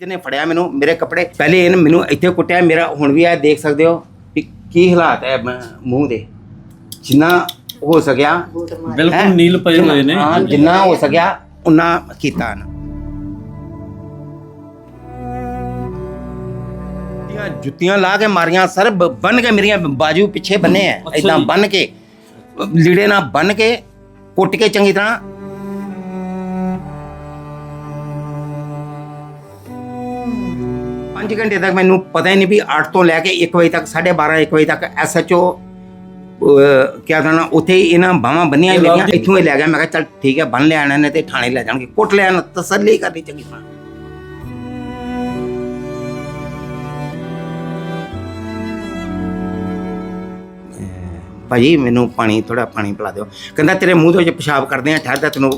ਜਿਹਨੇ ਫੜਿਆ ਮੈਨੂੰ ਮੇਰੇ ਕੱਪੜੇ ਪਹਿਲੇ ਇਹਨੇ ਮੈਨੂੰ ਇੱਥੇ ਕੁੱਟਿਆ ਮੇਰਾ ਹੁਣ ਵੀ ਆ ਦੇਖ ਸਕਦੇ ਹੋ ਵੀ ਕੀ ਹਾਲਾਤ ਹੈ ਮ- ਮੂੰਹ ਦੇ ਜਿੰਨਾ ਹੋ ਸਕਿਆ ਹੈਂ? ਬਿਲਕੁਲ ਨੀਲ ਪਏ ਹੋਏ ਨੇ ਹਾਂ ਜਿੰਨਾ ਹੋ ਸਕਿਆ ਉਨਾ ਕੀਤਾ ਨਾ ਜੁੱਤੀਆਂ ਜੁੱਤੀਆਂ ਲਾ ਕੇ ਮਾਰੀਆਂ ਸਰ ਬੰਨ ਕੇ ਮੇਰੀਆਂ ਬਾਜੂ ਪਿੱਛੇ ਬੰਨੇ ਐ ਅੱਛਾ ਇਦਾਂ ਜੀ। ਬੰਨ ਕੇ ਲੀੜੇ ਨਾਲ ਬੰਨ ਕੇ ਕੁੱਟ ਕੇ ਚੰਗੀ ਤਰ੍ਹਾਂ ਪੰਜ ਘੰਟੇ ਤੱਕ ਮੈਨੂੰ ਪਤਾ ਹੀ ਨਹੀਂ ਵੀ 8 ਤੋਂ ਲੈ ਕੇ 1 ਵਜੇ ਤੱਕ 12:30 1 ਵਜੇ ਤੱਕ ਐਸਐਚਓ ਕਿਆ ਕਰਨਾ ਉੱਥੇ ਹੀ ਇਹਨਾਂ ਬਾਹਾਂ ਬੰਨੀਆਂ ਜੀ- ਇੱਥੋਂ ਹੀ ਲੈ ਗਿਆ। ਮੈਂ ਕਿਹਾ ਚੱਲ ਠੀਕ ਹੈ ਬੰਨ ਲਿਆ ਇਹਨਾਂ ਨੇ ਤੇ ਥਾਣੇ ਲੈ ਜਾਣਗੇ। ਕੁੱਟ ਲਿਆ ਨਾ ਤਸੱਲੀ ਕਰਨੀ ਚੰਗੀ ਤਰ੍ਹਾਂ। ਭਾਜੀ ਮੈਨੂੰ ਪਾਣੀ ਥੋੜਾ ਪਾਣੀ ਪਿਲਾ ਦਿਓ। ਕਹਿੰਦਾ ਤੇਰੇ ਮੂੰਹ ਤੋਂ ਜੇ ਪਿਸ਼ਾਬ ਕਰਦੇ ਆ ਠਹਿਰਦਾ ਤੈਨੂੰ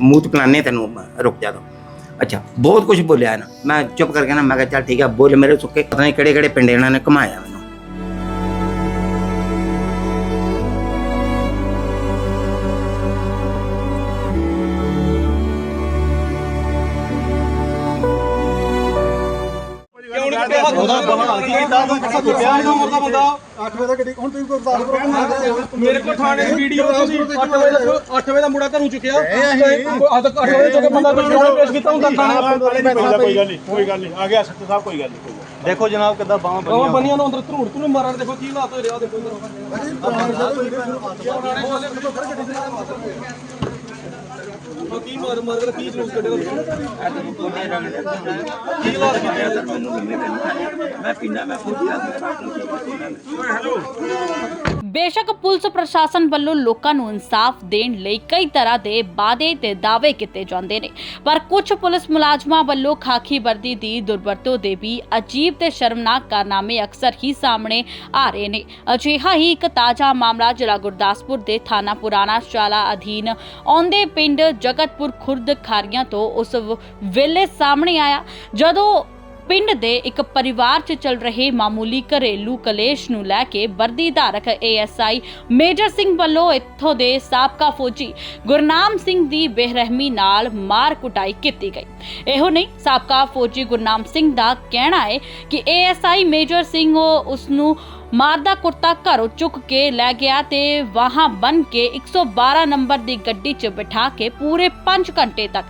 ਮੂੰਹ ਤੇ ਪਿਲਾਣੇ ਤੈਨੂੰ ਰੁਕ ਜਾ ਦੋ ਅੱਛਾ, ਬਹੁਤ ਕੁਝ ਬੋਲਿਆ ਨਾ ਮੈਂ ਚੁੱਪ ਕਰਕੇ ਨਾ, ਮੈਂ ਕਿਹਾ ਚੱਲ ਠੀਕ ਆ, ਬੋਲ ਮੇਰੇ ਸੁੱਕੇ ਪਤਾ ਨਹੀਂ ਕਿਹੜੇ ਕਿਹੜੇ ਪਿੰਡ ਇਹਨਾਂ ਨੇ ਘਮਾਇਆ ਕਿਉਂ ਨਹੀਂ ਕੁੱਟਿਆ ਉਹਦਾ ਬਹਾਲ ਕੀ ਕੀਤਾ? ਤੂੰ ਕਿੱਥੇ ਕੁੱਟਿਆ ਇਹਨੂੰ ਮਰਦਾ ਬੰਦਾ 8 ਵਜੇ ਦਾ ਗੱਡੀ ਹੁਣ ਤੁਸੀਂ ਗੁਰਦਾਸਪੁਰ ਘੁੰਮਾ ਮੇਰੇ ਕੋਲ ਥਾਣੇ ਦੀ ਵੀਡੀਓ ਤੁਸੀਂ 8 ਵਜੇ ਦਾ 8 ਵਜੇ ਦਾ ਮੁੰਡਾ ਘਰੋਂ ਚੁੱਕਿਆ। ਅੱਜ ਤੱਕ 8 ਵਜੇ ਚੁੱਕੇ ਬੰਦਾ ਤੁਸੀਂ ਹੁਣ ਪੇਸ਼ ਕੀਤਾ ਹੁੰਦਾ ਥਾਣੇ। ਕੋਈ ਗੱਲ ਨਹੀਂ ਕੋਈ ਗੱਲ ਨਹੀਂ। ਆ ਗਿਆ ਸੱਤ ਸਾਹਿਬ ਕੋਈ ਗੱਲ ਨਹੀਂ ਦੇਖੋ ਜਨਾਬ ਕਿੱਦਾਂ ਬਾਹਾਂ ਬੰਨੀਆਂ ਉਹ ਬੰਨੀਆਂ। ਨੂੰ ਅੰਦਰ ਧਰੂੜ ਧਰੂੜ ਮਾਰਨ ਦੇਖੋ ਕੀ ਹਾਲਾਤ ਹੋ ਰਿਹਾ ਦੇਖੋ ਅੰਦਰ ਕੀ ਮਾਰ ਮਾਰ ਕੇ ਕੀ ਜਲੂਸ ਕੱਢਿਆ ਕੀ ਹਾਲਾਤ ਕੀਤੇ ਆ ਬੇਸ਼ੱਕ ਪੁਲਿਸ ਪ੍ਰਸ਼ਾਸਨ ਵੱਲੋਂ ਲੋਕਾਂ ਨੂੰ ਇਨਸਾਫ ਦੇਣ ਲਈ ਕਈ ਤਰ੍ਹਾਂ ਦੇ ਵਾਅਦੇ ਤੇ ਦਾਅਵੇ ਕੀਤੇ ਜਾਂਦੇ ਨੇ। ਪਰ ਕੁਝ ਪੁਲਿਸ ਮੁਲਾਜ਼ਮਾਂ ਵੱਲੋਂ ਖਾਕੀ ਵਰਦੀ ਦੀ ਦੁਰਵਰਤੋਂ ਦੇ ਵੀ ਅਜੀਬ ਤੇ ਸ਼ਰਮਨਾਕ ਕਾਰਨਾਮੇ ਅਕਸਰ ਹੀ ਸਾਹਮਣੇ ਆ ਰਹੇ ਨੇ। ਅਜਿਹਾ ਹੀ ਇੱਕ ਤਾਜ਼ਾ ਮਾਮਲਾ ਜ਼ਿਲ੍ਹਾ ਗੁਰਦਾਸਪੁਰ ਦੇ ਥਾਣਾ ਪੁਰਾਣਾ ਸ਼ਾਲਾ ਅਧੀਨ ਆਉਂਦੇ ਪਿੰਡ ਜਗਤਪੁਰ ਖੁਰਦ ਖਾਰੀਆਂ ਤੋਂ ਉਸ ਵੇਲੇ ਸਾਹਮਣੇ ਆਇਆ। ਜਦੋਂ ਪਿੰਡ ਦੇ ਇੱਕ ਪਰਿਵਾਰ 'ਚ ਚੱਲ ਰਹੇ ਮਾਮੂਲੀ ਘਰੇਲੂ ਕਲੇਸ਼ ਨੂੰ ਲੈ ਕੇ ਵਰਦੀ ਧਾਰਕ ਏਐਸਆਈ ਮੇਜਰ ਸਿੰਘ ਵੱਲੋਂ ਇੱਥੋਂ ਦੇ ਸਾਬਕਾ ਫੌਜੀ ਗੁਰਨਾਮ ਸਿੰਘ ਦੀ ਬੇਰਹਿਮੀ ਨਾਲ ਮਾਰ ਕੁਟਾਈ ਕੀਤੀ ਗਈ। ਇਹੋ ਨਹੀਂ, ਸਾਬਕਾ ਫੌਜੀ ਗੁਰਨਾਮ ਸਿੰਘ ਦਾ ਕਹਿਣਾ ਹੈ ਕਿ ਏਐਸਆਈ ਮੇਜਰ ਸਿੰਘ ਉਹ ਉਸ ਨੂੰ ਮਾਰਦਾ ਕੁੱਟਾ ਘਰੋਂ ਚੁੱਕ ਕੇ ਲੈ ਗਿਆ ਤੇ ਵਾਹਾਂ ਬਨ ਕੇ 112 ਨੰਬਰ ਦੀ ਗੱਡੀ 'ਚ ਬਿਠਾ ਕੇ ਪੂਰੇ 5 ਘੰਟੇ ਤੱਕ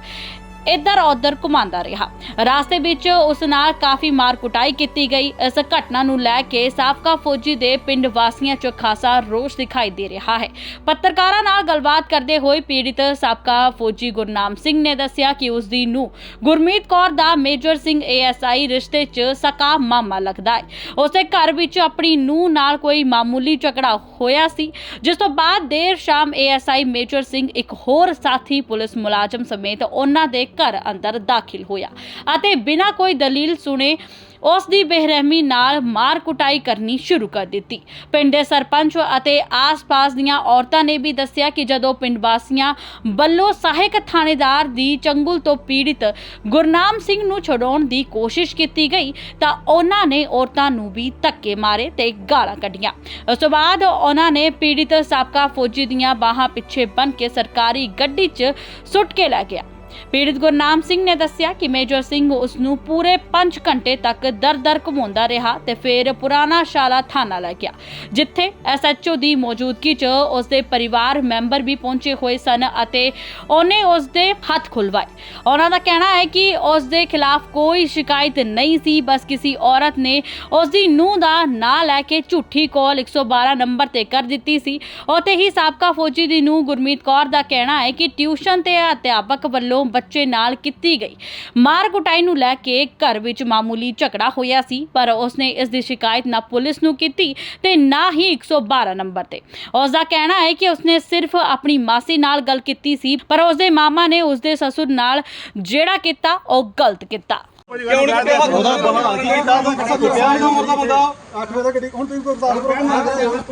ਇੱਧਰ ਉੱਧਰ ਘੁਮਾਉਂਦਾ ਰਿਹਾ। ਰਾਸਤੇ ਵਿੱਚ ਉਸ ਨਾਲ ਕਾਫੀ ਮਾਰ ਕੁਟਾਈ ਕੀਤੀ ਗਈ। ਇਸ ਘਟਨਾ ਨੂੰ ਲੈ ਕੇ ਸਾਬਕਾ ਫੌਜੀ ਦੇ ਪਿੰਡ ਵਾਸੀਆਂ 'ਚ ਖਾਸਾ ਰੋਸ ਦਿਖਾਈ ਦੇ ਰਿਹਾ ਹੈ। ਪੱਤਰਕਾਰਾਂ ਨਾਲ ਗੱਲਬਾਤ ਕਰਦੇ ਹੋਏ ਪੀੜਿਤ ਸਾਬਕਾ ਫੌਜੀ ਗੁਰਨਾਮ ਸਿੰਘ ਨੇ ਦੱਸਿਆ ਕਿ ਉਸ ਦੀ ਨੂੰ ਗੁਰਮੀਤ ਕੌਰ ਦਾ ਮੇਜਰ ਸਿੰਘ ਏਐਸਆਈ ਰਿਸ਼ਤੇ 'ਚ ਸਕਾ ਮਾਮਾ ਲੱਗਦਾ ਹੈ। ਉਸੇ ਘਰ ਵਿੱਚ ਆਪਣੀ ਨੂੰ ਨਾਲ ਕੋਈ ਮਾਮੂਲੀ ਝਗੜਾ ਹੋਇਆ ਸੀ, ਜਿਸ ਤੋਂ ਬਾਅਦ ਦੇਰ ਸ਼ਾਮ ਏਐਸਆਈ ਮੇਜਰ ਸਿੰਘ ਇੱਕ ਹੋਰ ਸਾਥੀ ਪੁਲਿਸ ਮੁਲਾਜ਼ਮ ਸਮੇਤ ਉਹਨਾਂ ਦੇ ਘਰ ਅੰਦਰ ਦਾਖਲ ਹੋਇਆ ਅਤੇ ਬਿਨਾਂ ਕੋਈ ਦਲੀਲ ਸੁਣੇ ਉਸ ਦੀ ਬੇਰਹਿਮੀ ਨਾਲ ਮਾਰ ਕੁਟਾਈ ਕਰਨੀ ਸ਼ੁਰੂ ਕਰ ਦਿੱਤੀ। ਪਿੰਡ ਦੇ ਸਰਪੰਚ ਅਤੇ ਆਸ-ਪਾਸ ਦੀਆਂ ਔਰਤਾਂ ਨੇ ਵੀ ਦੱਸਿਆ ਕਿ ਜਦੋਂ ਪਿੰਡ ਵਾਸੀਆਂ ਵੱਲੋਂ ਸਹਾਇਕ ਥਾਣੇਦਾਰ ਦੀ ਚੰਗੁਲ ਤੋਂ ਪੀੜਿਤ ਗੁਰਨਾਮ ਸਿੰਘ ਨੂੰ ਛਡਾਉਣ ਦੀ ਕੋਸ਼ਿਸ਼ ਕੀਤੀ ਗਈ ਤਾਂ ਉਹਨਾਂ ਨੇ ਔਰਤਾਂ ਨੂੰ ਵੀ ਧੱਕੇ ਮਾਰੇ ਤੇ ਗਾਲਾਂ ਕੱਢੀਆਂ। ਉਸ ਤੋਂ ਬਾਅਦ ਉਹਨਾਂ ਨੇ ਪੀੜਿਤ ਸਾਬਕਾ ਫੌਜੀ ਦੀਆਂ ਬਾਹਾਂ ਪਿੱਛੇ ਬੰਨ੍ਹ ਕੇ ਸਰਕਾਰੀ ਗੱਡੀ 'ਚ ਸੁੱਟ ਕੇ ਲੈ ਗਿਆ। ਪੀੜਤ ਗੁਰਨਾਮ ਸਿੰਘ ਨੇ ਦੱਸਿਆ ਕਿ ਮੇਜਰ ਸਿੰਘ ਉਸ ਨੂੰ ਪੂਰੇ 5 ਘੰਟੇ ਤੱਕ ਦਰ-ਦਰ ਘੁਮਾਉਂਦਾ ਰਿਹਾ ਤੇ ਫਿਰ ਪੁਰਾਣਾ ਸ਼ਾਲਾ ਥਾਣਾ ਲੈ ਗਿਆ, ਜਿੱਥੇ ਐਸਐਚਓ ਦੀ ਮੌਜੂਦਗੀ 'ਚ ਉਸ ਦੇ ਪਰਿਵਾਰ ਮੈਂਬਰ ਵੀ ਪਹੁੰਚੇ ਹੋਏ ਸਨ ਅਤੇ ਉਹਨੇ ਉਸ ਦੇ ਹੱਥ ਖੁਲਵਾਏ। ਉਹਨਾਂ ਦਾ ਕਹਿਣਾ ਹੈ ਕਿ ਉਸ ਦੇ ਖਿਲਾਫ ਕੋਈ ਸ਼ਿਕਾਇਤ ਨਹੀਂ ਸੀ, ਬਸ ਕਿਸੇ ਔਰਤ ਨੇ ਉਸ ਦੀ ਨੂੰਹ ਦਾ ਨਾਂ ਲੈ ਕੇ ਝੂਠੀ ਕਾਲ 112 ਨੰਬਰ ਤੇ ਕਰ ਦਿੱਤੀ ਸੀ। ਉੱਥੇ ਹੀ ਸਾਬਕਾ ਫੌਜੀ ਦੀ ਨੂੰਹ ਗੁਰਮੀਤ ਕੌਰ ਦਾ ਕਹਿਣਾ ਹੈ ਕਿ ਟਿਊਸ਼ਨ ਤੇ ਅਧਿਆਪਕ ਵੱਲੋਂ ਬੱਚੇ ਨਾਲ ਕੀਤੀ ਗਈ। ਮਾਰ ਕੁਟਾਈ ਨੂੰ ਲੈ ਕੇ ਘਰ ਵਿੱਚ ਮਾਮੂਲੀ ਝਗੜਾ ਹੋਇਆ ਸੀ, ਪਰ ਉਸਨੇ ਇਸ ਦੀ ਸ਼ਿਕਾਇਤ ਨਾ ਪੁਲਿਸ ਨੂੰ ਕੀਤੀ ਤੇ ਨਾ ਹੀ 112 ਨੰਬਰ ਤੇ। ਉਸ ਦਾ ਕਹਿਣਾ ਹੈ ਕਿ ਉਸਨੇ ਸਿਰਫ ਆਪਣੀ ਮਾਸੀ ਨਾਲ ਗੱਲ ਕੀਤੀ ਸੀ, ਪਰ ਉਸਦੇ ਮਾਮਾ ਨੇ ਉਸਦੇ ਸਸੁਰ ਨਾਲ ਜਿਹੜਾ ਕੀਤਾ, ਉਹ ਗਲਤ ਕੀਤਾ। ਕਿਉਂ ਨਹੀਂ ਕੁੱਟਿਆ? ਉਹਦਾ ਬਹਾਲ ਕੀ ਕੀਤਾ ਤੂੰ ਕਿੱਥੇ ਕੁੱਟਿਆ? ਇਹਨੂੰ ਮਰਦਾ ਬੰਦਾ 8 ਵਜੇ ਦਾ ਗੱਡੀ ਹੁਣ ਤੁਸੀਂ ਗੁਰਦਾਸਪੁਰ ਘੁੰਮਾ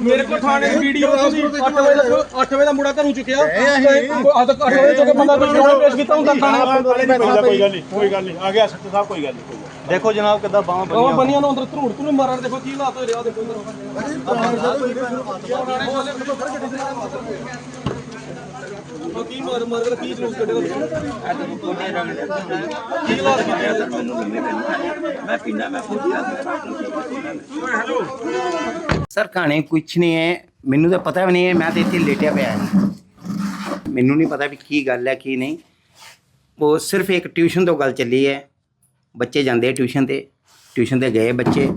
ਮੇਰੇ ਕੋਲ ਥਾਣੇ ਦੀ ਵੀਡੀਓ ਤੁਸੀਂ 8 ਵਜੇ ਦਾ 8 ਵਜੇ ਦਾ ਮੁੰਡਾ ਘਰੋਂ ਚੁੱਕਿਆ। ਅੱਜ ਤੱਕ 8 ਵਜੇ ਚੁੱਕੇ ਬੰਦਾ ਤੁਸੀਂ ਹੁਣ ਪੇਸ਼ ਕੀਤਾ ਹੁੰਦਾ ਥਾਣੇ ਕੋਈ ਗੱਲ ਨਹੀਂ ਕੋਈ ਗੱਲ ਨਹੀਂ। ਆ ਗਿਆ ਸੱਤ ਸਾਹਿਬ ਕੋਈ ਗੱਲ ਨਹੀਂ ਦੇਖੋ ਜਨਾਬ ਕਿੱਦਾਂ ਬਾਹਾਂ ਬੰਨੀਆਂ ਉਹ ਬੰਨੀਆਂ। ਨੂੰ ਅੰਦਰ ਧਰੂੜ ਧਰੂੜ ਮਾਰਨ। ਦੇਖੋ ਕੀ ਹਾਲਾਤ ਹੋ ਰਿਹਾ ਦੇਖੋ ਕੀ ਮਾਰ ਮਾਰ ਕੇ ਕੀ ਜਲੂਸ ਕੱਢਿਆ ਕੀ ਲਾਲ ਮੈਂ ਪੀਣਾ ਮੈਂ ਸਰ ਕਹਾਣੀ ਕੁਛ ਨਹੀਂ ਹੈ। ਮੈਨੂੰ ਤਾਂ ਪਤਾ ਵੀ ਨਹੀਂ ਹੈ ਮੈਂ ਤਾਂ ਇੱਥੇ ਲੇਟਿਆ ਪਿਆ ਮੈਨੂੰ ਨਹੀਂ ਪਤਾ ਵੀ ਕੀ ਗੱਲ ਹੈ ਕੀ ਨਹੀਂ। ਉਹ ਸਿਰਫ ਇੱਕ ਟਿਊਸ਼ਨ ਤੋਂ ਗੱਲ ਚੱਲੀ ਹੈ। ਬੱਚੇ ਜਾਂਦੇ ਟਿਊਸ਼ਨ ਤੇ। ਟਿਊਸ਼ਨ ਤੇ ਗਏ ਬੱਚੇ।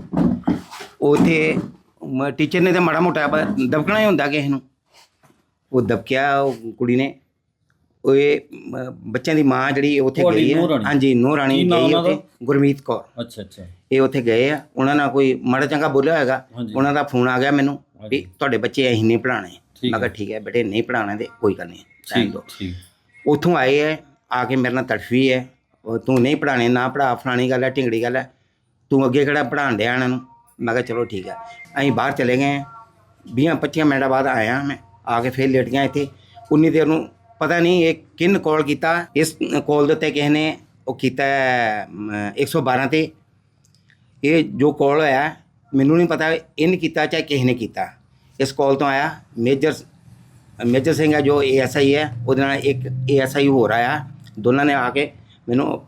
ਉਥੇ ਟੀਚਰ ਨੇ ਤਾਂ ਮਾੜਾ ਮੋਟਾ ਦਬਕਣਾ ਹੀ ਹੁੰਦਾ ਕਿਸੇ ਨੂੰ। ਉਹ ਦਬਕਿਆ ਉਹ ਕੁੜੀ ਨੇ। ਉਹ ਇਹ ਬੱਚਿਆਂ ਦੀ ਮਾਂ ਜਿਹੜੀ ਉੱਥੇ ਤੁਹਾਡੀ ਗਈ ਨੂੰਹ ਹੈ ਰਾਣੀ? ਹਾਂਜੀ ਨੂੰਹ ਰਾਣੀ ਕੀ ਨਾਮ ਗਈ ਉਹਨਾਂ ਉੱਥੇ ਗੁਰਮੀਤ ਕੌਰ। ਅੱਛਾ ਅੱਛਾ। ਇਹ ਉੱਥੇ ਗਏ ਆ। ਉਹਨਾਂ ਨਾਲ ਕੋਈ ਮਾੜਾ ਚੰਗਾ ਬੋਲਿਆ ਹੋਏਗਾ ਹਾਂਜੀ। ਉਹਨਾਂ ਦਾ ਫੋਨ ਆ ਗਿਆ ਮੈਨੂੰ ਵੀ। ਤੁਹਾਡੇ ਬੱਚੇ ਅਸੀਂ ਨਹੀਂ ਪੜਾਣੇ ਠੀਕ ਮੈਂ ਕਿਹਾ। ਠੀਕ ਹੈ ਬੇਟੇ ਨਹੀਂ ਪੜਾਣੇ ਤੇ ਕੋਈ ਗੱਲ ਨਹੀਂ ਰਹਿਣ ਠੀਕ ਦਿਓ। ਠੀਕ। ਉੱਥੋਂ ਆਏ ਹੈ ਆ ਕੇ ਮੇਰੇ ਨਾਲ ਤੜਫੀ ਹੈ ਉਹ ਤੂੰ ਨਹੀਂ ਪੜਾਣੇ ਨਾ ਪੜਾ ਫਲਾਣੀ ਗੱਲ ਹੈ ਢਿੰਗੜੀ ਗੱਲ ਹੈ ਤੂੰ ਅੱਗੇ ਕਿਹੜਾ ਪੜਾਉਣ ਡਿਆ ਇਹਨਾਂ ਨੂੰ? ਮੈਂ ਕਿਹਾ ਚਲੋ ਠੀਕ ਹੈ ਅਸੀਂ ਬਾਹਰ ਚਲੇ ਗਏ ਵੀਹਾਂ 25 ਮਿੰਟਾਂ ਬਾਅਦ ਆਇਆ ਮੈਂ। ਆ ਕੇ ਫੇਰ ਲੇਟ ਗਿਆ ਇੱਥੇ। ਉਨੀ ਦੇਰ ਨੂੰ ਪਤਾ ਨਹੀਂ ਇਹ ਕਿੰਨ ਕਾਲ ਕੀਤਾ। ਇਸ ਕਾਲ ਦੇ ਉੱਤੇ ਕਿਸੇ ਨੇ ਉਹ ਕੀਤਾ ਹੈ, ਅਮ, 112 ਤੇ। ਇਹ ਜੋ ਕਾਲ ਹੋਇਆ ਮੈਨੂੰ ਨਹੀਂ ਪਤਾ ਇਹਨ ਕੀਤਾ ਚਾਹੇ ਕਿਸੇ ਨੇ ਕੀਤਾ। ਇਸ ਕਾਲ ਤੋਂ ਆਇਆ ਮੇਜਰ ਮੇਜਰ ਸਿੰਘ ਹੈ ਜੋ ਏਐਸਆਈ ਹੈ ਉਹਦੇ ਨਾਲ ਇੱਕ ਏਐਸਆਈ ਹੋਰ ਆਇਆ। ਦੋਨਾਂ ਨੇ ਆ ਕੇ ਮੈਨੂੰ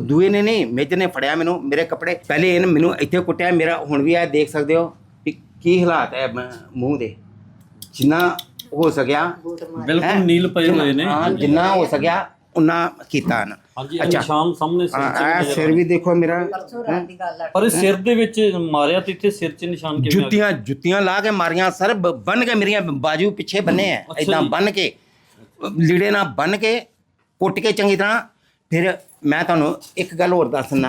ਦੂਏ ਨੇ ਨਹੀਂ ਮੇਜਰ ਨੇ ਫੜਿਆ ਮੈਨੂੰ ਮੇਰੇ ਕੱਪੜੇ। ਪਹਿਲੇ ਇਹਨੇ ਮੈਨੂੰ ਇੱਥੇ ਕੁੱਟਿਆ ਮੇਰਾ ਹੁਣ ਵੀ ਆ ਦੇਖ ਸਕਦੇ ਹੋ ਕਿ ਕੀ ਹਾਲਾਤ ਹੈ ਮੂੰਹ ਦੇ। ਜਿੰਨਾ ਹੋ ਸਕਿਆ ਹੈਂ? ਬਿਲਕੁਲ ਨੀਲ ਪਏ ਹੋਏ ਨੇ। ਹਾਂ ਜਿੰਨਾ ਹੋ ਸਕਿਆ ਉਹਨਾਂ ਕੀਤਾ ਨਾ ਹਾਂਜੀ ਨਿਸ਼ਾਨ ਸਾਹਮਣੇ ਸਿਰ 'ਚ ਆ ਨਜ਼ਰ ਸਿਰ ਵੀ ਦੇਖੋ ਮੇਰਾ? ਪਰ ਇਹ ਸਿਰ ਦੇ ਵਿੱਚ ਮਾਰਿਆ ਤੇ ਇੱਥੇ ਸਿਰ 'ਚ ਨਿਸ਼ਾਨ ਕਿਵੇਂ ਆ? ਜੁੱਤੀਆਂ ਜੁੱਤੀਆਂ ਲਾ ਕੇ ਮਾਰੀਆਂ ਸਰ ਬੰਨ ਕੇ ਮੇਰੀਆਂ ਬਾਜੂ ਪਿੱਛੇ ਬੰਨੇ ਐ। ਅੱਛਾ ਇਦਾਂ। ਬੰਨ ਕੇ ਲੀੜੇ ਨਾਲ ਬੰਨ ਕੇ ਕੁੱਟ ਕੇ ਚੰਗੀ ਤਰ੍ਹਾਂ। ਫਿਰ ਮੈਂ ਤੁਹਾਨੂੰ ਇੱਕ ਗੱਲ ਹੋਰ ਦੱਸਣਾ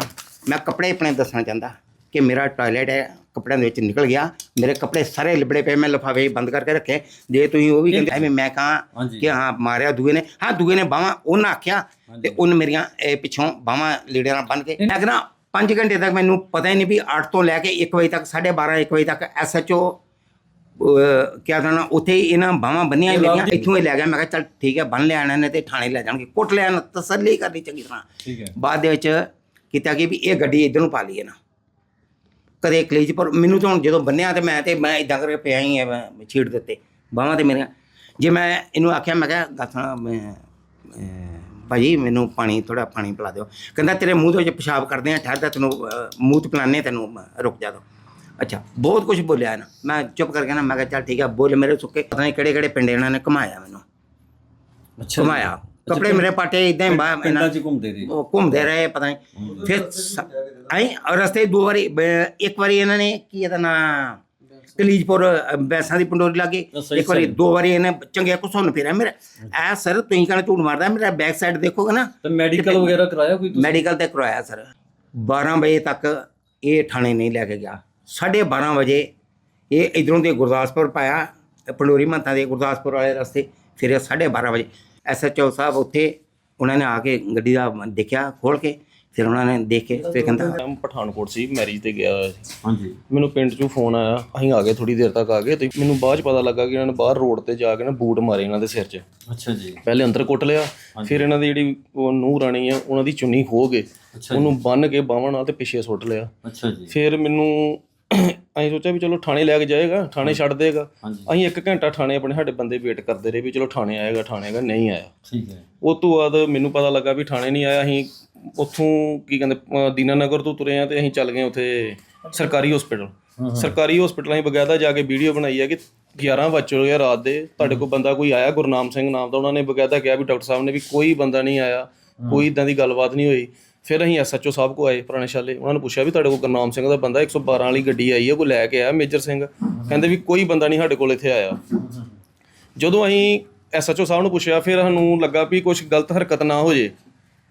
ਮੈਂ ਕੱਪੜੇ ਆਪਣੇ ਦੱਸਣਾ ਚਾਹੁੰਦਾ ਕਿ ਮੇਰਾ ਟਾਇਲਟ ਹੈ। ਕੱਪੜਿਆਂ ਦੇ ਵਿੱਚ ਨਿਕਲ ਗਿਆ ਮੇਰੇ ਕੱਪੜੇ ਸਾਰੇ ਲਿਬੜੇ ਪਏ ਮੈਂ ਲਿਫਾਫੇ ਬੰਦ ਕਰਕੇ ਰੱਖੇ। ਜੇ ਤੁਸੀਂ ਉਹ ਵੀ ਕਹਿੰਦੇ ਐਵੇਂ ਮੈਂ ਕਹਾਂ। ਕਿ ਹਾਂ ਮਾਰਿਆ ਦੂਏ ਨੇ ਹਾਂ ਦੂਏ ਨੇ ਬਾਹਾਂ ਉਹਨਾਂ ਆਖਿਆ ਤੇ ਉਹਨ ਮੇਰੀਆਂ ਇਹ ਪਿੱਛੋਂ ਬਾਹਾਂ ਲੀੜਿਆਂ ਨਾਲ ਬੰਨ ਕੇ। ਮੈਂ ਕਹਿੰਦਾ 5 ਘੰਟੇ ਤੱਕ ਮੈਨੂੰ ਪਤਾ ਹੀ ਨਹੀਂ ਵੀ 8 ਤੋਂ ਲੈ ਕੇ 1 ਵਜੇ ਤੱਕ 12:30 1 ਵਜੇ ਤੱਕ ਐਸਐਚਓ ਕਿਆ ਕਰਨਾ ਉੱਥੇ ਹੀ ਇਹਨਾਂ ਬਾਹਾਂ ਬੰਨੀਆਂ ਹੀ ਮੇਰੀਆਂ ਇੱਥੋਂ ਹੀ ਲੈ ਗਿਆ। ਮੈਂ ਕਿਹਾ ਚੱਲ ਠੀਕ ਹੈ ਬੰਨ ਲਿਆ ਇਹਨਾਂ ਨੇ ਤੇ ਥਾਣੇ ਲੈ ਜਾਣਗੇ। ਕੁੱਟ ਲਿਆ ਨਾ ਤਸੱਲੀ ਕਰਨੀ ਚੰਗੀ ਤਰ੍ਹਾਂ। ਠੀਕ ਹੈ। ਬਾਅਦ ਦੇ ਵਿੱਚ ਕੀਤਾ ਕਿ ਵੀ ਇਹ ਗੱਡੀ ਇੱਧਰ ਨੂੰ ਪਾ ਲਈਏ ਨਾ ਕਦੇ ਕਲੇਜ ਪਰ ਮੈਨੂੰ ਤਾਂ ਹੁਣ ਜਦੋਂ ਬੰਨਿਆ ਤੇ ਮੈਂ ਤੇ ਮੈਂ ਇਦਾਂ ਕਰਕੇ ਪਿਆ ਹੀ ਐ ਛੀੜ ਦਿੱਤੇ ਬਾਹਾਂ ਤੇ ਮੇਰੀਆਂ। ਜੇ ਮੈਂ ਇਹਨੂੰ ਆਖਿਆ ਮੈਂ ਕਿਹਾ ਮੈਂ ਅਹ, ਭਾਜੀ ਮੈਨੂੰ ਪਾਣੀ ਥੋੜਾ ਪਾਣੀ ਪਿਲਾ ਦਿਓ। ਕਹਿੰਦਾ ਤੇਰੇ ਮੂੰਹ ਤੋਂ ਜੇ ਪਿਸ਼ਾਬ ਕਰਦੇ ਆ ਠਹਿਰਦਾ ਤੈਨੂੰ ਮੂੰਹ ਤੇ ਪਿਲਾਨੇ ਤੈਨੂੰ ਰੁਕ ਜਾ ਦੋ ਅੱਛਾ ਬਹੁਤ ਕੁਝ ਬੋਲਿਆ ਨਾ ਮੈਂ ਚੁੱਪ ਕਰਕੇ ਨਾ ਮੈਂ ਕਿਹਾ ਚੱਲ ਠੀਕ ਹੈ ਬੋਲ ਮੇਰੇ ਸੁੱਕੇ ਪਤਾ ਨਹੀਂ ਕਿਹੜੇ ਕਿਹੜੇ ਪਿੰਡੇ ਇਹਨਾਂ ਨੇ ਘਮਾਇਆ ਮੈਨੂੰ। ਅੱਛਾ। ਘਮਾਇਆ। ਕੱਪੜੇ ਮੇਰੇ ਪਾਟੇ ਇਦਾਂ ਹੀ ਬਾਹਰ ਪਿੰਡਾਂ 'ਚ ਘੁੰਮਦੇ ਰਹੇ ਉਹ ਘੁੰਮਦੇ ਰਹੇ ਪਤਾ ਨਹੀਂ। ਫਿਰ ਆਈ ਰਸਤੇ ਦੋ ਵਾਰੀ ਬ- ਇੱਕ ਵਾਰੀ ਇਹਨਾਂ ਨੇ ਕੀ ਇਹਦਾ ਨਾਂ? ਕਲੀਜਪੁਰ ਅ, ਬੈਸਾਂ ਦੀ ਪੰਡੋਰੀ ਲਾਗੇ। ਸਹੀ ਇੱਕ ਵਾਰੀ। ਦੋ ਵਾਰੀ ਇਹਨੇ ਚੰਗੇ ਕੋ ਸੁਣ ਫਿਰਿਆ। ਮੇਰਾ ਐ ਸਰ ਤੁਸੀਂ ਕਹਿੰਦੇ ਝੂਠ ਮਾਰਦਾ ਮੇਰਾ ਬੈਕ ਸਾਈਡ ਦੇਖੋਗੇ ਨਾ। ਤੇ ਮੈਡੀਕਲ ਵਗੈਰਾ ਕਰਾਇਆ ਕੋਈ ਤੁਸੀਂ? ਮੈਡੀਕਲ ਤੇ ਕਰਵਾਇਆ ਸਰ। 12 ਵਜੇ ਤੱਕ ਇਹ ਥਾਣੇ ਨਹੀਂ ਲੈ ਕੇ ਗਿਆ। 12:30 ਵਜੇ ਇਹ ਇਧਰੋਂ ਦੇ ਗੁਰਦਾਸਪੁਰ ਪਾਇਆ ਪੰਡੋਰੀ ਮਹੰਤਾਂ ਦੇ ਗੁਰਦਾਸਪੁਰ ਵਾਲੇ ਰਸਤੇ। ਫਿਰ ਇਹ 12:30 ਵਜੇ ਐਸਐਚਓ ਸਾਹਿਬ ਉੱਥੇ ਉਹਨਾਂ ਨੇ ਆ ਕੇ ਗੱਡੀ ਦਾ ਦੇਖਿਆ ਖੋਲ ਕੇ ਫਿਰ ਉਹਨਾਂ ਨੇ ਦੇਖ ਕੇ ਫਿਰ ਕਹਿੰਦਾ ਮੈਂ ਪਠਾਨਕੋਟ ਸੀ ਮੈਰਿਜ ਤੇ ਗਿਆ ਹੋਇਆ ਸੀ। ਹਾਂਜੀ। ਮੈਨੂੰ ਪਿੰਡ ਚੋਂ ਫੋਨ ਆਇਆ ਅਸੀਂ ਆ ਗਏ ਥੋੜੀ ਦੇਰ ਤੱਕ ਆ ਗਏ ਤੇ ਮੈਨੂੰ ਬਾਅਦ ਚ ਪਤਾ ਲੱਗਾ ਕਿ ਇਹਨਾਂ ਨੇ ਬਾਹਰ ਰੋਡ ਤੇ ਜਾ ਕੇ ਨਾ ਬੂਟ ਮਾਰੇ ਇਹਨਾਂ ਦੇ ਸਿਰ 'ਚ। ਅੱਛਾ ਜੀ। ਪਹਿਲੇ ਅੰਦਰ ਕੁੱਟ ਲਿਆ ਫਿਰ ਇਹਨਾਂ ਦੀ ਜਿਹੜੀ ਉਹ ਨੂੰਹ ਰਾਣੀ ਆ ਉਹਨਾਂ ਦੀ ਚੁੰਨੀ ਖੋ ਗਏ। ਉਹਨੂੰ ਬੰਨ ਕੇ ਬਾਹਾਂ ਨਾਲ ਤੇ ਪਿੱਛੇ ਸੁੱਟ ਲਿਆ। ਅੱਛਾ ਜੀ। ਫਿਰ ਮੈਨੂੰ ਅਸੀਂ ਸੋਚਿਆ ਵੀ ਚਲੋ ਥਾਣੇ ਲੈ ਕੇ ਜਾਏਗਾ ਥਾਣੇ ਛੱਡ ਦੇਗਾ। ਅਸੀਂ ਇੱਕ ਘੰਟਾ ਥਾਣੇ ਆਪਣੇ ਸਾਡੇ ਬੰਦੇ ਵੇਟ ਕਰਦੇ ਰਹੇ ਵੀ ਚਲੋ ਥਾਣੇ ਆਏਗਾ ਥਾਣੇ ਆਏਗਾ ਨਹੀਂ ਆਇਆ। ਠੀਕ ਹੈ। ਉਸ ਤੋਂ ਬਾਅਦ ਮੈਨੂੰ ਪਤਾ ਲੱਗਾ ਵੀ ਥਾਣੇ ਨਹੀਂ ਆਇਆ ਅਸੀਂ ਉੱਥੋਂ ਕੀ ਕਹਿੰਦੇ ਅਹ ਦੀਨਾਨਗਰ ਤੋਂ ਤੁਰੇ ਆ ਤੇ ਅਸੀਂ ਚੱਲ ਗਏ ਉੱਥੇ ਸਰਕਾਰੀ ਹਸਪੀਟਲ ਸਰਕਾਰੀ ਹਸਪੀਟਲ ਅਸੀਂ ਬਕਾਇਦਾ ਜਾ ਕੇ ਵੀਡੀਓ ਬਣਾਈ ਹੈ ਕਿ 11 ਵਜੇ ਹੋਏ ਆ ਰਾਤ ਦੇ ਤੁਹਾਡੇ ਕੋਲ ਬੰਦਾ ਕੋਈ ਆਇਆ ਗੁਰਨਾਮ ਸਿੰਘ ਨਾਮ ਦਾ ਉਹਨਾਂ ਨੇ ਬਕਾਇਦਾ ਕਿਹਾ ਵੀ ਡਾਕਟਰ ਸਾਹਿਬ ਨੇ ਵੀ ਕੋਈ ਬੰਦਾ ਨਹੀਂ ਆਇਆ ਕੋਈ ਇਦਾਂ ਦੀ ਗੱਲਬਾਤ ਨਹੀਂ ਹੋਈ। ਫਿਰ ਅਸੀਂ ਐਸਐਚਓ ਸਾਹਿਬ ਕੋ ਆਏ ਪੁਰਾਣੇ ਸ਼ਾਲੇ, ਉਹਨਾਂ ਨੂੰ ਪੁੱਛਿਆ ਵੀ ਤੁਹਾਡੇ ਕੋਲ ਗੁਰਨਾਮ ਸਿੰਘ ਦਾ ਬੰਦਾ 112 ਵਾਲੀ ਗੱਡੀ ਆਈ ਹੈ ਕੋਈ ਲੈ ਕੇ ਆਇਆ ਮੇਜਰ ਸਿੰਘ। ਕਹਿੰਦੇ ਵੀ ਕੋਈ ਬੰਦਾ ਨਹੀਂ ਸਾਡੇ ਕੋਲ ਇੱਥੇ ਆਇਆ। ਜਦੋਂ ਅਸੀਂ ਐਸਐਚਓ ਸਾਹਿਬ ਨੂੰ ਪੁੱਛਿਆ, ਫਿਰ ਸਾਨੂੰ ਲੱਗਾ ਵੀ ਕੁਝ ਗਲਤ ਹਰਕਤ ਨਾ ਹੋ ਜੇ।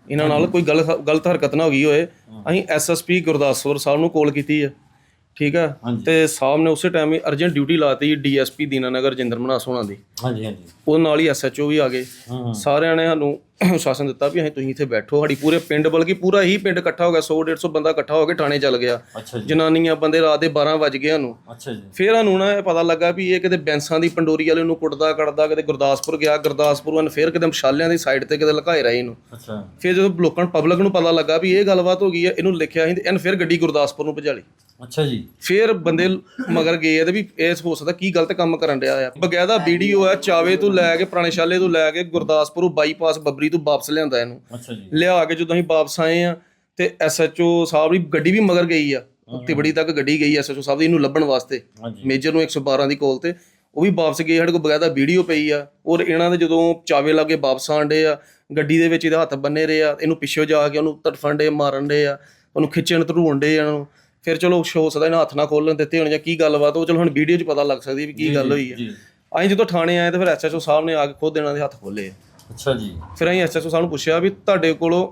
ਇਹਨਾਂ ਨਾਲ ਕੋਈ ਗਲਤ ਗਲਤ ਹਰਕਤ ਨਾ ਹੋ ਗਈ ਹੋਏ। ਅਸੀਂ ਐਸਐਸਪੀ ਗੁਰਦਾਸਪੁਰ ਸਾਹਿਬ ਨੂੰ ਕਾਲ ਕੀਤੀ ਹੈ। ਠੀਕ ਹੈ ਤੇ ਸਾਹਿਬ ਨੇ ਉਸੇ ਟਾਈਮ ਹੀ ਅਰਜੈਂਟ ਡਿਊਟੀ ਲਾਤੀ ਡੀਐਸਪੀ ਦੀਨਾਨਗਰ ਜਿੰਦਰ ਮਨਾਸ ਹੋਣਾ ਦੀ। ਹਾਂਜੀ ਹਾਂਜੀ। ਉਹ ਨਾਲ ਹੀ ਐਸਐਚਓ ਵੀ ਆ ਗਏ। ਸਾਰਿਆਂ ਨੇ ਸਾਨੂੰ ਸ਼ਾਸਨ ਦਿੱਤਾ ਵੀ ਅਸੀਂ ਤੁਸੀਂ ਇੱਥੇ ਬੈਠੋ। ਸਾਡੀ ਪੂਰੇ ਪਿੰਡ ਬਲਕਿ ਪੂਰਾ ਹੀ ਪਿੰਡ ਇਕੱਠਾ ਹੋ ਗਿਆ। 100 150 ਬੰਦਾ ਇਕੱਠਾ ਹੋ ਕੇ ਥਾਣੇ ਚੱਲ ਗਿਆ। ਜਨਾਨੀਆਂ ਬੰਦੇ ਰਾਤ ਦੇ 12 ਵਜ ਗਏ ਸਾਨੂੰ। ਅੱਛਾ ਜੀ। ਫਿਰ ਸਾਨੂੰ ਨਾ ਇਹ ਪਤਾ ਲੱਗਾ ਵੀ ਇਹ ਕਿਤੇ ਬੈਂਸਾਂ ਦੀ ਪੰਡੋਰੀ ਵਾਲੇ ਨੂੰ ਕੁੱਟਦਾ ਕੱਟਦਾ ਕਿਤੇ ਗੁਰਦਾਸਪੁਰ ਗਿਆ ਗੁਰਦਾਸਪੁਰ ਵੱਲ ਫਿਰ ਕਿਤੇ ਮਸ਼ਾਲਿਆਂ ਦੀ ਸਾਈਡ ਤੇ ਕਿਤੇ ਲੁਕਾਏ ਰਹੇ ਇਹਨੂੰ। ਅੱਛਾ। ਫਿਰ ਜਦੋਂ ਲੋਕਾਂ ਨੂੰ ਪਬਲਿਕ ਨੂੰ ਪਤਾ ਲੱਗਾ ਵੀ ਇਹ ਗੱਲਬਾਤ ਹੋ ਗਈ ਹੈ ਇਹਨੂੰ ਲਿਖਿਆ ਸੀ ਤੇ ਇਹਨ ਫਿਰ ਗੱਡੀ ਗੁਰਦਾਸਪੁਰ ਨੂੰ ਭਜਾਲੀ। ਅੱਛਾ ਜੀ। ਫਿਰ ਬੰਦੇ ਮਗਰ ਗਏ ਆ ਤੇ ਵੀ ਇਸ ਹੋ ਸਕਦਾ ਕੀ ਗਲਤ ਕੰਮ ਕਰਨ ਰਿਹਾ ਆ। ਬਕਾਇਦਾ ਵੀਡੀਓ ਆ ਚਾਵੇ ਤੋਂ ਲੈ ਕੇ ਪੁਰਾਣੇ ਸ਼ਾਲੇ ਤੋਂ ਲੈ ਕੇ ਗੁਰਦਾਸਪੁਰੋਂ ਬਾਈਪਾਸ ਬੱਬਰੀ ਤੋਂ ਵਾਪਸ ਲਿਆਂਦਾ ਇਹਨੂੰ। ਅੱਛਾ ਜੀ। ਲਿਆ ਕੇ ਜਦੋਂ ਅਸੀਂ ਵਾਪਸ ਆਏ ਆ ਤੇ ਐਸਐਚਓ ਸਾਹਿਬ ਦੀ ਗੱਡੀ ਵੀ ਮਗਰ ਗਈ ਆ। ਤਿਬੜੀ ਤੱਕ ਗੱਡੀ ਗਈ ਐਸਐਚਓ ਸਾਹਿਬ ਦੀ ਇਹਨੂੰ ਲੱਭਣ ਵਾਸਤੇ। ਮੇਜਰ ਨੂੰ 112 ਦੀ ਕਾਲ ਤੇ ਉਹ ਵੀ ਵਾਪਸ ਗਏ ਸਾਡੇ ਕੋਲ ਬਕਾਇਦਾ ਵੀਡੀਓ ਪਈ ਆ। ਔਰ ਇਹਨਾਂ ਦੇ ਜਦੋਂ ਚਾਵੇ ਲਾਗੇ ਵਾਪਸ ਆਂਡੇ ਆ ਗੱਡੀ ਦੇ ਵਿੱਚ ਇਹਦੇ ਹੱਥ ਬੰਨੇ ਰਹੇ ਆ ਇਹਨੂੰ ਪਿੱਛੇ ਜਾ ਕੇ ਉਹਨੂੰ ਤੜਫਣ ਦੇ ਮਾਰਨ ਦੇ ਆ ਉਹਨੂੰ ਖਿੱਚਣ ਧਰੂਣ ਦੇ ਇਹਨਾਂ। ਨੂੰ ਫਿਰ ਚਲੋ ਸ਼ੋ ਸਦਾ ਇਹਨਾਂ ਹੱਥ ਨਾ ਖੋਲਣ ਦਿੱਤੇ ਹੋਣ ਜਾਂ ਕੀ ਗੱਲਬਾਤ ਉਹ ਚਲੋ ਹੁਣ ਵੀਡੀਓ 'ਚ ਪਤਾ ਲੱਗ ਸਕਦੀ ਵੀ ਕੀ ਗੱਲ ਹੋਈ ਜੀ। ਅਸੀਂ ਜਦੋਂ ਥਾਣੇ ਆਏ ਤਾਂ ਫਿਰ ਐਸਐਚਓ ਸਾਹਿਬ ਨੇ ਆ ਕੇ ਖੁਦ ਇਹਨਾਂ ਦੇ ਹੱਥ ਖੋਲੇ ਅੱਛਾ ਜੀ। ਫਿਰ ਅਸੀਂ ਐਸਐਚਓ ਸਾਹਿਬ ਨੂੰ ਪੁੱਛਿਆ ਵੀ ਤੁਹਾਡੇ ਕੋਲੋਂ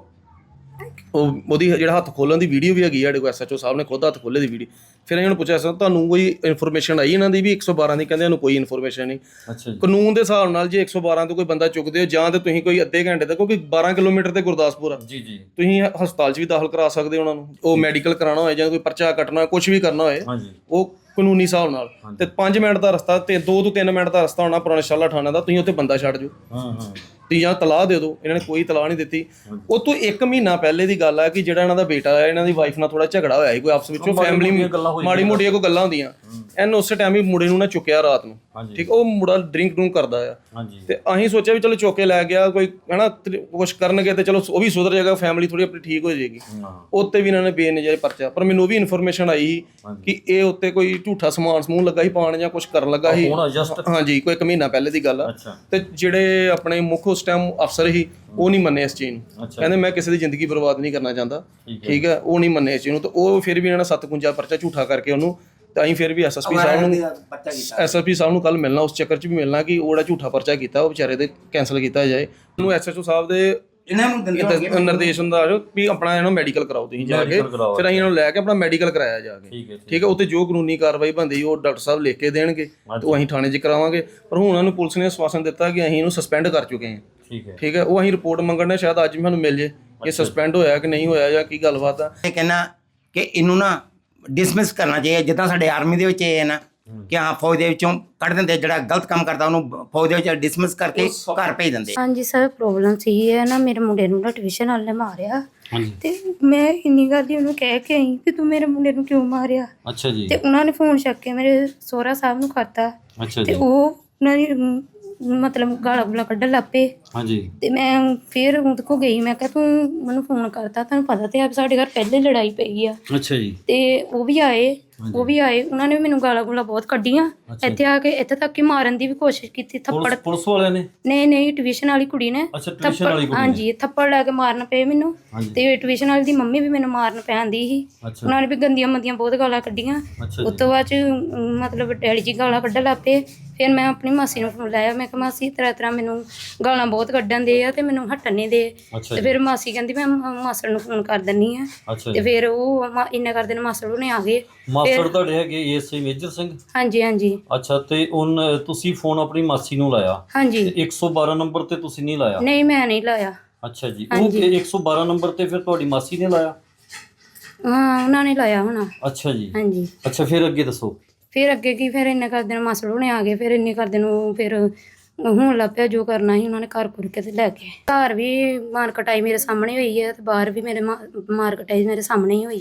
ਉਹ ਉਹਦੀ ਜਿਹੜਾ ਹੱਥ ਖੋਲਣ ਦੀ ਵੀਡੀਓ ਵੀ ਹੈਗੀ ਸਾਡੇ ਕੋਲ ਐਸਐਚਓ ਸਾਹਿਬ ਨੇ ਖੁਦ ਹੱਥ ਖੋਲੇ ਦੀ ਵੀਡੀਓ ਫਿਰ ਅਸੀਂ ਉਹਨੂੰ ਪੁੱਛਿਆ ਸਰ ਤੁਹਾਨੂੰ ਕੋਈ ਇਨਫੋਰਮੇਸ਼ਨ ਆਈ ਇਹਨਾਂ ਦੀ ਵੀ 112 ਦੀ? ਕਹਿੰਦੇ ਸਾਨੂੰ ਕੋਈ ਇਨਫੋਰਮੇਸ਼ਨ ਨਹੀਂ। ਅੱਛਾ ਜੀ। ਕਾਨੂੰਨ ਦੇ ਹਿਸਾਬ ਨਾਲ ਜੇ 112 ਤੋਂ ਕੋਈ ਬੰਦਾ ਚੁੱਕਦੇ ਹੋ ਜਾਂ ਤੇ ਤੁਸੀਂ ਕੋਈ ਅੱਧੇ ਘੰਟੇ ਤੱਕ ਕਿਉਂਕਿ 12 ਕਿਲੋਮੀਟਰ ਤੇ ਗੁਰਦਾਸਪੁਰ ਆ। ਜੀ ਜੀ। ਤੁਸੀਂ ਹਸਪਤਾਲ 'ਚ ਵੀ ਦਾਖਲ ਕਰਾ ਸਕਦੇ ਹੋ ਉਹਨਾਂ ਨੂੰ। ਉਹ ਮੈਡੀਕਲ ਕਰਾਉਣਾ ਹੋਏ ਜਾਂ ਕੋਈ ਪਰਚਾ ਕੱਟਣਾ ਕੁਝ ਵੀ ਕਰਨਾ ਹੋਏ ਉਹ ਕਾਨੂੰਨੀ ਹਿਸਾਬ ਨਾਲ। ਤੇ 5 ਮਿੰਟ ਦਾ ਰਸਤਾ ਤੇ 2 ਤੋਂ 3 ਮਿੰਟ ਦਾ ਰਸਤਾ ਹੋਣਾ ਪੁਰਾਣਾ ਸ਼ਾਲਾ ਥਾਣਾ ਦਾ ਤੁਸੀਂ ਉੱਥੇ ਬੰਦਾ ਛੱਡ ਜਾਓ। ਹਾਂ ਹਾਂ। ਤੁਸੀਂ ਜਾਂ ਤਲਾਹ ਦੇ ਦਿਓ ਇਹਨਾਂ ਨੇ ਕੋਈ ਤਲਾਹ ਨਹੀਂ ਦਿੱਤੀ। ਉਹ ਤੋਂ 1 ਮਹੀਨਾ ਪਹਿਲੇ ਦੀ ਗੱਲ ਆ ਕਿ ਜਿਹੜਾ ਇਹਨਾਂ ਦਾ ਬੇਟਾ ਹੈ ਇਹਨਾਂ ਦੀ ਵਾਈਫ ਨਾਲ ਥੋੜਾ ਝਗੜਾ ਹੋਇਆ ਸੀ ਕੋਈ ਆਪਸ ਵਿੱਚੋਂ ਫੈਮਿਲੀ ਮਾੜੀ ਮੋਟੀਆਂ ਕੋਈ ਗੱਲਾਂ ਹੁੰਦੀਆਂ। ਐਨ ਉਸੇ ਟਾਈਮ ਹੀ ਮੁੰਡੇ ਨੂੰ ਨਾ ਚੁੱਕਿਆ ਰਾਤ ਨੂੰ। ਹਾਂਜੀ। ਠੀਕ ਉਹ ਮੁੰਡਾ ਡਰਿੰਕ ਡਰੂੰਕ ਕਰਦਾ ਆ। ਹਾਂਜੀ। ਤੇ ਅਸੀਂ ਸੋਚਿਆ ਵੀ ਚਲੋ ਚੁੱਕ ਲੈ ਗਿਆ ਕੋਈ ਹਨਾ ਕੁਝ ਕਰਨਗੇ ਤੇ ਚਲੋ ਉਹ ਵੀ ਸੁਧਰ ਜਾਏਗਾ ਫੈਮਿਲੀ ਥੋੜੀ ਆਪਣੀ ਠੀਕ ਹੋ ਜਾਏਗੀ। ਉੱਤੇ ਵੀ ਇਹਨਾਂ ਨੇ ਬੇਨਜਾਇਜ਼ ਪਰਚਾ ਪਰ ਮੈਨੂੰ ਵੀ ਇਨਫੋਰਮੇਸ਼ਨ ਆਈ ਕਿ ਇਹ ਉੱਤੇ ਕੋਈ ਝੂਠਾ ਸਮਾਨ ਸਮੂਹ ਲੱਗਾ ਸੀ ਪਾਣ ਜਾਂ ਕੁਝ ਕਰਨ ਲੱਗਾ ਸੀ। ਹਾਂਜੀ ਕੋਈ ਇੱਕ ਮਹੀਨਾ ਪਹਿਲੇ ਦੀ ਗੱਲ ਆ। ਤੇ ਜਿਹੜੇ ਆਪਣੇ ਮੁੱਖ ਉਸ ਟਾਈਮ ਅਫਸਰ ਸੀ ਉਹ ਨਹੀਂ ਮੰਨੇ ਇਸ ਚੀਜ਼ ਨੂੰ। ਕਹਿੰਦੇ ਮੈਂ ਕਿਸੇ ਦੀ ਜ਼ਿੰਦਗੀ ਬਰਬਾਦ ਨਹੀਂ ਕਰਨਾ ਚਾਹੁੰਦਾ। ਠੀਕ ਹੈ। ਉਹ ਨਹੀਂ ਮੰਨੇ ਇਸ ਚੀਜ਼ ਨੂੰ। ਤੇ ਉਹ ਫਿਰ ਵੀ ਇਹਨਾਂ ਨੇ 751 ਪਰਚਾ ਝੂਠਾ ਕਰਕੇ ਉਹਨੂੰ ਤੇ ਅਸੀਂ ਫਿਰ ਵੀ ਐਸਐਸਪੀ ਸਾਹਿਬ ਨੂੰ ਕੀਤਾ। ਐਸਐਸਪੀ ਸਾਹਿਬ ਨੂੰ ਕੱਲ ਮਿਲਣਾ ਉਸ ਚੱਕਰ 'ਚ ਵੀ ਮਿਲਣਾ ਕਿ ਉਹ ਜਿਹੜਾ ਝੂਠਾ ਪਰਚਾ ਕੀਤਾ ਉਹ ਵਿਚਾਰੇ ਦੇ ਕੈਨਸਲ ਕੀਤਾ ਜਾਏ। ਉਹਨੂੰ ਐਸਐਚਓ ਸਾਹਿਬ ਦੇ ਇਹਨਾਂ ਨੂੰ ਦਿੰਦੇ ਨਿਰਦੇਸ਼ ਹੁੰਦਾ ਹੈ ਵੀ ਆਪਣਾ ਇਹਨੂੰ ਮੈਡੀਕਲ ਕਰਾਓ ਤੁਸੀਂ ਜਾ ਕੇ। ਫਿਰ ਅਸੀਂ ਇਹਨੂੰ ਲੈ ਕੇ ਆਪਣਾ ਮੈਡੀਕਲ ਕਰਾਇਆ ਜਾ ਕੇ। ਠੀਕ ਹੈ ਠੀਕ ਹੈ ਉੱਤੇ ਜੋ ਕਾਨੂੰਨੀ ਕਾਰਵਾਈ ਬੰਦੀ ਉਹ ਡਾਕਟਰ ਸਾਹਿਬ ਲਿਖ ਕੇ ਦੇਣਗੇ। ਤੇ ਉਹ ਅਸੀਂ ਥਾਣੇ 'ਚ ਕਰਾਵਾਂਗੇ। ਪਰ ਹੁਣ ਉਹਨਾਂ ਨੂੰ ਪੁਲਿਸ ਨੇ ਆਸ਼ਵਾਸਨ ਦਿੱਤਾ ਕਿ ਅਸੀਂ ਇਹਨੂੰ ਸਸਪੈਂਡ ਕਰ ਚੁੱਕੇ ਹਾਂ। ਠੀਕ ਹੈ। ਠੀਕ ਹੈ ਉਹ ਅਸੀਂ ਰਿਪੋਰਟ ਮੰਗਣ ਸ਼ਾਇਦ ਅੱਜ ਵੀ ਸਾਨੂੰ ਮਿਲ ਜੇ। ਕਿ ਸਸਪੈਂਡ ਹੋਇਆ ਕਿ ਨਹੀਂ ਹੋਇਆ ਜਾਂ ਕੀ ਗੱਲਬਾਤ ਆ। ਇਹ ਕਹਿਣਾ ਕਿ ਇਹਨੂੰ ਨਾ ਡਿਸਮਿਸ ਕਰਨਾ ਚਾਹੀਦਾ ਜਿੱਦਾਂ ਸਾਡੇ ਆਰਮੀ ਦੇ ਵਿੱਚ ਇਹ ਹੈ ਨਾ ਕਿ ਹਾਂ ਫੌਜ ਦੇ ਵਿੱਚੋਂ ਕੱਢ ਦਿੰਦੇ ਜਿਹੜਾ ਗਲਤ ਕੰਮ ਕਰਦਾ ਉਹਨੂੰ ਫੌਜ ਦੇ ਵਿੱਚ ਡਿਸਮਿਸ ਕਰਕੇ ਘਰ ਭੇਜ ਦਿੰਦੇ ਹਾਂਜੀ ਸਰ ਪ੍ਰੋਬਲਮ ਸੀ ਇਹ ਨਾ ਮੇਰੇ ਮੁੰਡੇ ਨੂੰ ਨਾ ਟਿਊਸ਼ਨ ਵਾਲੇ ਨੇ ਮਾਰਿਆ। ਹਾਂਜੀ। ਤੇ ਮੈਂ ਇੰਨੀ ਗੱਲ ਹੀ ਉਹਨੂੰ ਕਹਿ ਕੇ ਆਈ ਕਿ ਤੂੰ ਮੇਰੇ ਮੁੰਡੇ ਨੂੰ ਕਿਉਂ ਮਾਰਿਆ? ਅੱਛਾ ਜੀ। ਤੇ ਉਹਨਾਂ ਨੇ ਫੋਨ ਚੱਕ ਕੇ ਮੇਰੇ ਸੋਹਰਾ ਸਾਹਿਬ ਨੂੰ ਕਰਤਾ। ਅੱਛਾ ਤੇ ਜੀ। ਉਹ ਉਹਨਾਂ ਦੀ ਮਤਲਬ ਗਾਲਾਂ ਗੁਲਾ ਕੱਢਣ ਲੱਪੇ ਹਾਂਜੀ। ਤੇ ਮੈਂ ਫਿਰ ਉਹਦੇ ਕੋ ਗਈ ਮੈਂ ਕਿਹਾ ਤੂੰ ਮੈਨੂੰ ਫੋਨ ਕਰਤਾ ਤੁਹਾਨੂੰ ਪਤਾ ਤੇ ਆ ਵੀ ਸਾਡੇ ਘਰ ਪਹਿਲੇ ਲੜਾਈ ਪਈ ਆ। ਅੱਛਾ ਜੀ। ਤੇ ਉਹ ਵੀ ਆਏ ਉਹ ਵੀ ਆਏ ਉਹਨਾਂ ਨੇ ਵੀ ਮੈਨੂੰ ਗਾਲਾਂ ਗੁਲਾ ਬਹੁਤ ਕੱਢੀਆਂ। ਇੱਥੇ ਆ ਕੇ ਇੱਥੇ ਤੱਕ ਹੀ ਮਾਰਨ ਦੀ ਵੀ ਕੋਸ਼ਿਸ਼ ਕੀਤੀ ਥੱਪੜ ਪੁਲਿਸ ਪੁਲਿਸ ਵਾਲਿਆਂ ਨੇ? ਨਹੀਂ ਨਹੀਂ ਟਿਊਸ਼ਨ ਵਾਲੀ ਕੁੜੀ ਨੇ। ਅੱਛਾ ਟਿਊਸ਼ਨ ਵਾਲੀ ਕੁੜੀ ਨੇ। ਹਾਂਜੀ ਥੱਪੜ ਲਾ ਕੇ ਮਾਰਨ ਪਏ ਮੈਨੂੰ। ਹਾਂਜੀ। ਤੇ ਟਿਊਸ਼ਨ ਵਾਲੀ ਦੀ ਮੰਮੀ ਵੀ ਮੈਨੂੰ ਮਾਰਨ ਪੈਂਦੀ ਸੀ। ਅੱਛਾ। ਉਹਨਾਂ ਨੇ ਵੀ ਗੰਦੀਆਂ ਮੰਦੀਆਂ ਬਹੁਤ ਗਾਲਾਂ ਕੱਢੀਆਂ। ਅੱਛਾ ਉਸ ਜੀ ਤੋਂ ਬਾਅਦ ਚ ਅਮ, ਮਤਲਬ ਡੈਡੀ ਜੀ ਗਾਲਾਂ ਕੱਢਣ ਲੱਗ ਪਏ। ਫਿਰ ਮੈਂ ਆਪਣੀ ਮਾਸੀ ਨੂੰ ਫੋਨ ਲਾਇਆ ਮੈਂ ਕਿਹਾ ਮਾਸੀ ਤਰ੍ਹਾਂ ਤਰ੍ਹਾਂ ਮੈਨੂੰ ਗਾਲਾਂ ਬਹੁਤ ਕੱਢਣ ਦੇ ਆ ਤੇ ਮੈਨੂੰ ਹਟਣ ਨਹੀਂ ਦੇ। ਅੱਛਾ ਤੇ ਜੀ। ਫਿਰ ਮਾਸੀ ਕਹਿੰਦੀ ਮੈਂ ਮ- ਮਾਸੜ ਨੂੰ ਫੋਨ ਕਰ ਦਿੰਨੀ ਆ। ਅੱਛਾ ਤੇ ਜੀ। ਫਿਰ ਉਹ ਮਾ- ਇੰਨਾ ਕਰਦੇ ਨੇ ਮਾਸੜ ਉਹਨੇ ਆ ਗਏ। ਮਾਸਟਰ ਤੁਹਾਡੇ ਹੈਗੇ ਏਐਸਆਈ ਮੇਜਰ ਸਿੰਘ? ਹਾਂਜੀ ਹਾਂਜੀ। ਅੱਛਾ ਤੇ ਉਨ ਤੁਸੀਂ ਫੋਨ ਆਪਣੀ ਮਾਸੀ ਨੂੰ ਲਾਇਆ? ਹਾਂਜੀ। ਤੇ 112 ਨੰਬਰ ਤੇ ਤੁਸੀਂ ਨਹੀਂ ਲਾਇਆ? ਨਹੀਂ ਮੈਂ ਨਹੀਂ ਲਾਇਆ। ਅੱਛਾ ਜੀ। ਉਹ ਹਾਂਜੀ। 112 ਨੰਬਰ ਤੇ ਫਿਰ ਤੁਹਾਡੀ ਮਾਸੀ ਨੇ ਲਾਇਆ? ਹਾਂ ਉਹਨਾਂ ਨੇ ਲਾਇਆ ਹੋਣਾ। ਅੱਛਾ ਜੀ। ਹਾਂਜੀ। ਅੱਛਾ ਫਿਰ ਅੱਗੇ ਦੱਸੋ। ਫਿਰ ਅੱਗੇ ਕੀ ਫਿਰ ਇੰਨੇ ਕਰਦੇ ਨੂੰ ਮਾਸੜ ਹੁਣੇ ਆ ਗਏ ਫਿਰ ਇੰਨੇ ਕਰਦੇ ਨੂੰ ਫਿਰ ਹੁਣ ਲੱਗ ਪਿਆ ਜੋ ਕਰਨਾ ਸੀ ਉਹਨਾਂ ਨੇ ਘਰ ਘੁਰ ਕੇ ਤੇ ਲੈ ਕੇ ਘਰ ਵੀ ਮਾਰ ਕਟਾਈ ਮੇਰੇ ਸਾਹਮਣੇ ਹੋਈ ਹੈ ਤੇ ਬਾਹਰ ਵੀ ਮੇਰੇ ਮਾ- ਮਾਰ ਕਟਾਈ ਮੇਰੇ ਸਾਹਮਣੇ ਹੀ ਹੋਈ।